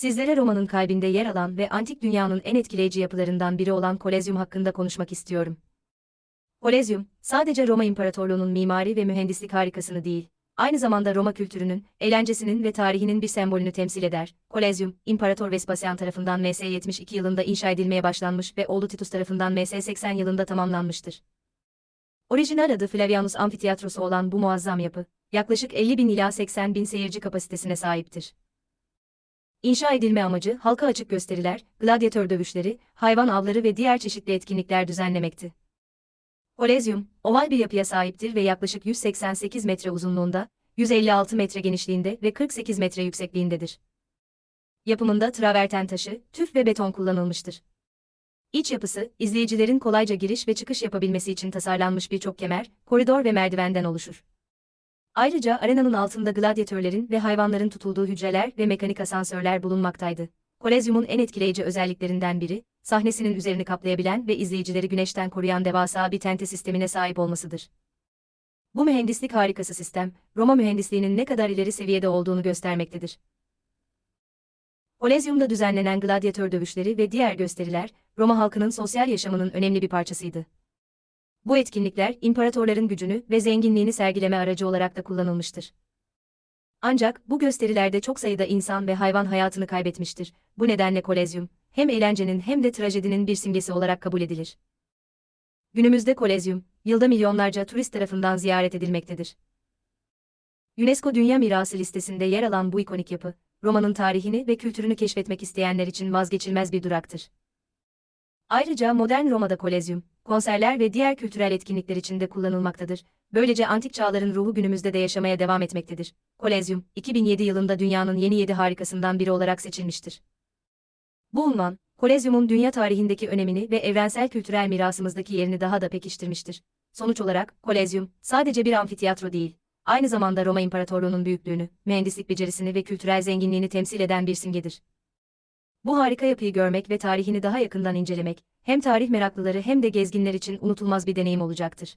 Sizlere Roma'nın kalbinde yer alan ve antik dünyanın en etkileyici yapılarından biri olan Kolezyum hakkında konuşmak istiyorum. Kolezyum, sadece Roma İmparatorluğu'nun mimari ve mühendislik harikasını değil, aynı zamanda Roma kültürünün, eğlencesinin ve tarihinin bir sembolünü temsil eder. Kolezyum, İmparator Vespasian tarafından MS 72 yılında inşa edilmeye başlanmış ve oğlu Titus tarafından MS 80 yılında tamamlanmıştır. Orijinal adı Flavianus Amfiteyatrosu olan bu muazzam yapı, yaklaşık 50 bin ila 80 bin seyirci kapasitesine sahiptir. İnşa edilme amacı halka açık gösteriler, gladyatör dövüşleri, hayvan avları ve diğer çeşitli etkinlikler düzenlemekti. Kolezyum, oval bir yapıya sahiptir ve yaklaşık 188 metre uzunluğunda, 156 metre genişliğinde ve 48 metre yüksekliğindedir. Yapımında traverten taşı, tüf ve beton kullanılmıştır. İç yapısı, izleyicilerin kolayca giriş ve çıkış yapabilmesi için tasarlanmış birçok kemer, koridor ve merdivenden oluşur. Ayrıca arenanın altında gladyatörlerin ve hayvanların tutulduğu hücreler ve mekanik asansörler bulunmaktaydı. Kolezyumun en etkileyici özelliklerinden biri, sahnesinin üzerini kaplayabilen ve izleyicileri güneşten koruyan devasa bir tente sistemine sahip olmasıdır. Bu mühendislik harikası sistem, Roma mühendisliğinin ne kadar ileri seviyede olduğunu göstermektedir. Kolezyumda düzenlenen gladyatör dövüşleri ve diğer gösteriler, Roma halkının sosyal yaşamının önemli bir parçasıydı. Bu etkinlikler, imparatorların gücünü ve zenginliğini sergileme aracı olarak da kullanılmıştır. Ancak bu gösterilerde çok sayıda insan ve hayvan hayatını kaybetmiştir. Bu nedenle Kolezyum, hem eğlencenin hem de trajedinin bir simgesi olarak kabul edilir. Günümüzde Kolezyum, yılda milyonlarca turist tarafından ziyaret edilmektedir. UNESCO Dünya Mirası listesinde yer alan bu ikonik yapı, Roma'nın tarihini ve kültürünü keşfetmek isteyenler için vazgeçilmez bir duraktır. Ayrıca modern Roma'da Kolezyum, konserler ve diğer kültürel etkinlikler için de kullanılmaktadır. Böylece antik çağların ruhu günümüzde de yaşamaya devam etmektedir. Kolezyum, 2007 yılında dünyanın yeni yedi harikasından biri olarak seçilmiştir. Bu unvan, Kolezyum'un dünya tarihindeki önemini ve evrensel kültürel mirasımızdaki yerini daha da pekiştirmiştir. Sonuç olarak, Kolezyum, sadece bir amfiteyatro değil, aynı zamanda Roma İmparatorluğu'nun büyüklüğünü, mühendislik becerisini ve kültürel zenginliğini temsil eden bir simgedir. Bu harika yapıyı görmek ve tarihini daha yakından incelemek, hem tarih meraklıları hem de gezginler için unutulmaz bir deneyim olacaktır.